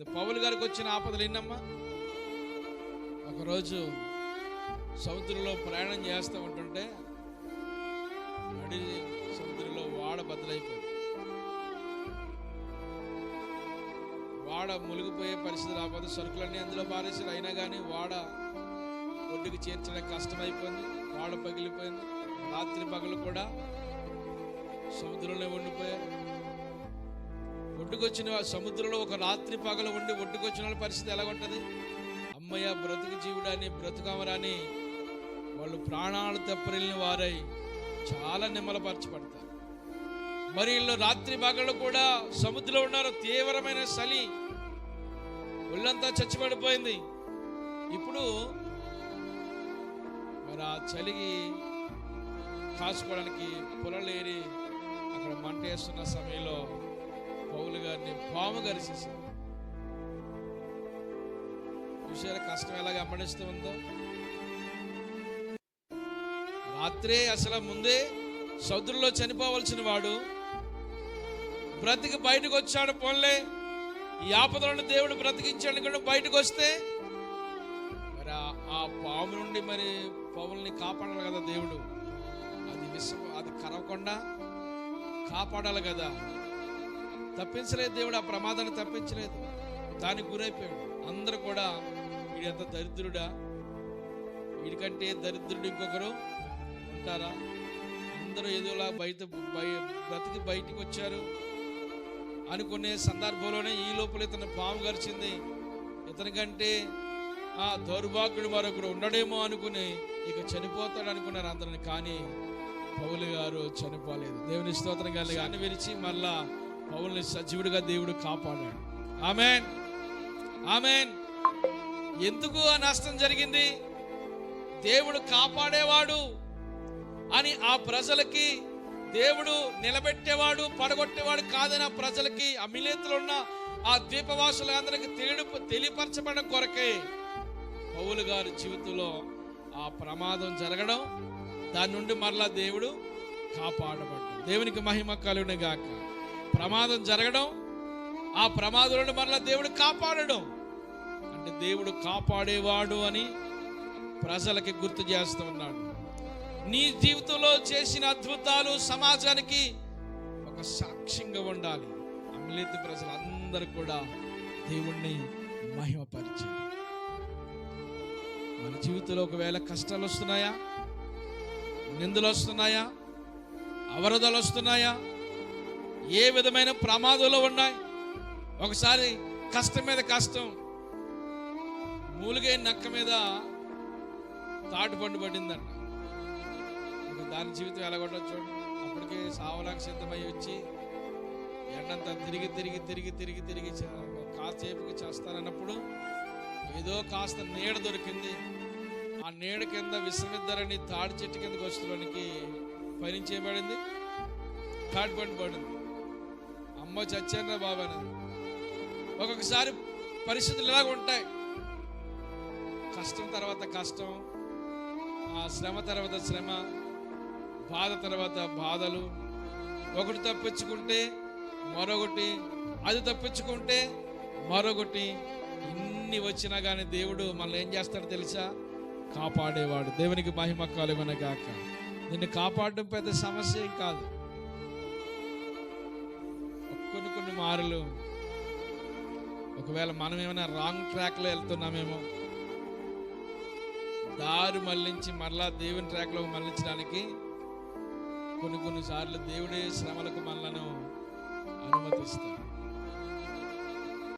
అయిపోయింది పౌలు గారికి వచ్చిన ఆపదలు ఏంటమ్మా ఒకరోజు సముద్రంలో ప్రయాణం చేస్తూ ఉంటుంటే నడి సముద్రంలో వాడ బద్దలైపోయింది. వాడ మునిగిపోయే పరిస్థితి రాకపోతే సరుకులన్నీ అందులో పారేసారు అయినా కానీ వాడ ఒడ్డుకు చేర్చడం కష్టమైపోయింది. వాడ పగిలిపోయింది. రాత్రి పగలు కూడా సముద్రంలో ఉండిపోయారు. ఒడ్డుకొచ్చిన సముద్రంలో ఒక రాత్రి పగలు ఉండి ఒడ్డుకొచ్చిన వాళ్ళ పరిస్థితి ఎలా ఉంటుంది అమ్మయ్య బ్రతుకు జీవుడని బ్రతుకమరాని వాళ్ళు ప్రాణాలు తప్పరిల్ని వారై చాలా నిమ్మలపరచబడతారు. మరి వీళ్ళు రాత్రి పగలు కూడా సముద్రంలో ఉన్నారు తీవ్రమైన చలి. ఒళ్ళంతా చచ్చిపడిపోయింది. ఇప్పుడు మరి ఆ చలికి కాసుకోవడానికి పొలలేరి అక్కడ మంట వేస్తున్న సమయంలో పౌలు గారిని పాము గరిచేసింది చూసారా కష్టం ఎలా గమనిస్తూ ఉందో? రాత్రే అసలు ముందే సౌదుల్లో చనిపోవలసిన వాడు బ్రతికి బయటకు వచ్చాడు పోన్లే. ఈ ఆపదలను దేవుడు బ్రతికించాడు కూడా బయటకు వస్తే మరి ఆ- ఆ పాము నుండి మరి పౌల్ని కాపాడాలి కదా దేవుడు? అది విషం అది కరవకుండా కాపాడాలి కదా? తప్పించలేదు దేవుడు ఆ ప్రమాదాన్ని తప్పించలేదు. దానికి గురైపోయాడు. అందరు కూడా వీడు ఎంత దరిద్రుడా? వీడికంటే దరిద్రుడు ఇంకొకరు ఉంటారా? అందరూ ఏదోలా బయట బయ- బ్రతికి బయటికి వచ్చారు అనుకునే సందర్భంలోనే ఈ లోపల ఇతను పాము గరిచింది. ఇతని కంటే ఆ దౌర్భాగ్యుడు మరొకడు ఉండడేమో అనుకుని ఇక చనిపోతాడు అనుకున్నారు అందరిని. కానీ పౌలు గారు చనిపోలేదు. దేవుని స్తోత్రం కలిగి అన్ని విరిచి మళ్ళా పౌల్ని సజీవుడిగా దేవుడు కాపాడాడు. ఆమెన్. ఆమెన్. ఎందుకు ఆ నష్టం జరిగింది? దేవుడు కాపాడేవాడు అని ఆ ప్రజలకి దేవుడు నిలబెట్టేవాడు పడగొట్టేవాడు కాదని ఆ ప్రజలకి ఆ మిలేతులు ఉన్న ఆ ద్వీపవాసులందరికీ తెలియ తెలియపరచబడడం కొరకే పౌలు గారి జీవితంలో ఆ ప్రమాదం జరగడం దాని నుండి మరలా దేవుడు కాపాడబడ్డాడు. దేవునికి మహిమ కలుగునిగాక. గాక ప్రమాదం జరగడం ఆ ప్రమాదంలో మరలా దేవుడు కాపాడడం. అంటే దేవుడు కాపాడేవాడు అని ప్రజలకి గుర్తు చేస్తూ ఉన్నాడు. నీ జీవితంలో చేసిన అద్భుతాలు సమాజానికి ఒక సాక్ష్యంగా ఉండాలి. అమిలేతి ప్రజలందరూ కూడా దేవుణ్ణి మహిమపరిచారు మన జీవితంలో ఒకవేళ కష్టాలు వస్తున్నాయా? నిందలు వస్తున్నాయా? అవరోధాలు వస్తున్నాయా? ఏ విధమైన ప్రమాదంలో ఉన్నాయి? ఒకసారి కష్టం మీద కష్టం మూలిగే నక్క మీద తాటు పండు పడిందంట. దాని జీవితం ఎలాగొట్టో చూడండి. అప్పటికే సావలాకి సిద్ధమై వచ్చి ఎండంతా తిరిగి తిరిగి తిరిగి తిరిగి తిరిగి కాసేపుకి చేస్తానన్నప్పుడు ఏదో కాస్త నీడ దొరికింది. ఆ నీడ కింద విశ్రమిద్దరని తాడి చెట్టు కిందకి వచ్చేలోనికి పయనించేయబడింది తాటి పండు పడింది. అమ్మ చచ్చారా బాబా అని ఒక్కొక్కసారి పరిస్థితులు ఇలాగ ఉంటాయి. కష్టం తర్వాత కష్టం ఆ శ్రమ తర్వాత శ్రమ బాధ తర్వాత బాధలు. ఒకటి తప్పించుకుంటే మరొకటి అది తప్పించుకుంటే మరొకటి. ఇన్ని వచ్చినా కానీ దేవుడు మనల్ని ఏం చేస్తాడో తెలుసా? కాపాడేవాడు. దేవునికి మహిమ కలుగున గాక నిన్ను కాపాడడం పెద్ద సమస్య ఏం కాదు. కొన్ని మారులు. ఒకవేళ మనం ఏమైనా రాంగ్ ట్రాక్లో వెళ్తున్నామేమో. దారి మళ్ళించి మరలా దేవుని ట్రాక్లో మళ్ళించడానికి కొన్ని కొన్ని సార్లు దేవుడే శ్రమలకు మనలను అనుమతిస్తాడు.